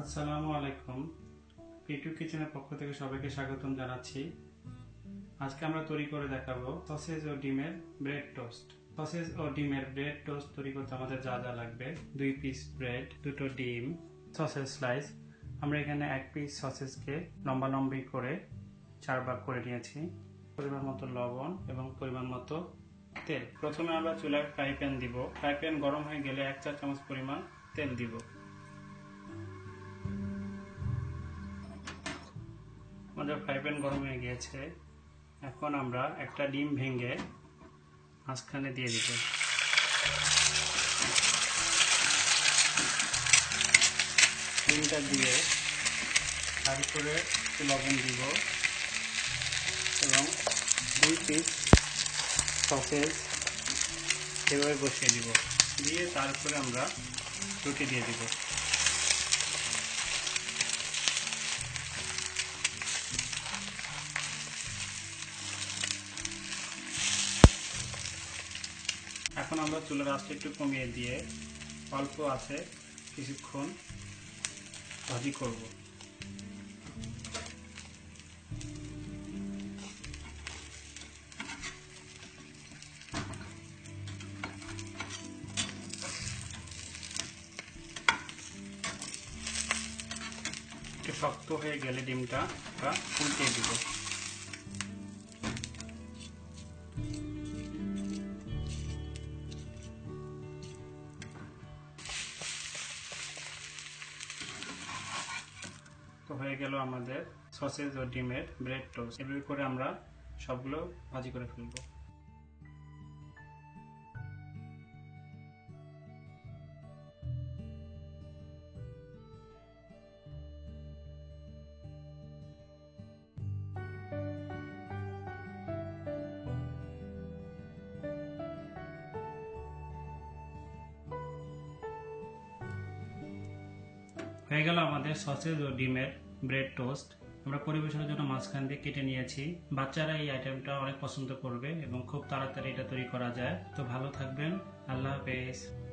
আসসালামু আলাইকুম। পিটু কিচেনের পক্ষ থেকে সবাইকে স্বাগতম জানাচ্ছি। আজকে আমরা তৈরি করে দেখাবো সসেজ ও ডিমের ব্রেড টোস্ট সসেজ ও ডিমের ব্রেড টোস্ট তৈরি করতে আমাদের যা যা লাগবে। দুই পিস ব্রেড দুটো ডিম সসেজ স্লাইস আমরা এখানে এক পিস সসেজকে লম্বা লম্বি করে চার ভাগ করে নিয়েছি। পরিমাণ মতো লবণ এবং পরিমাণ মতো তেল। প্রথমে আমরা চুলায় ফ্রাই প্যান দিব। ফ্রাই প্যান গরম হয়ে গেলে এক চা চামচ পরিমাণ তেল দিব। আমাদের ফ্রাই প্যান গরম হয়ে গিয়েছে, এখন আমরা একটা ডিম ভেঙে মাঝখানে দিয়ে দিব। ডিমটা দিয়ে তারপরে একটু লবণ দিব এবং দুই পিস সসেজ এভাবে বসিয়ে দিব। দিয়ে তারপরে আমরা রুটি দিয়ে দিব। এখন আমরা চুলার আঁচটা একটু কমিয়ে দিয়ে অল্প আছে কিছুক্ষণ ভাজি করব। একটু শক্ত হয়ে গেলে ডিমটা উল্টে দিব। তো হয়ে গেল আমাদের সসেজ ও ডিমের ব্রেড টোস্ট এভাবে করে আমরা সবগুলো ভাজি করে ফেলব। হয়ে গেল আমাদের সসেজ ও ডিমের ব্রেড টোস্ট আমরা পরিবেশনের জন্য মাঝখান দিয়ে কেটে নিয়েছি। বাচ্চারা এই আইটেমটা অনেক পছন্দ করবে এবং খুব তাড়াতাড়ি এটা তৈরি করা যায়। তো ভালো থাকবেন। আল্লাহ হাফেজ।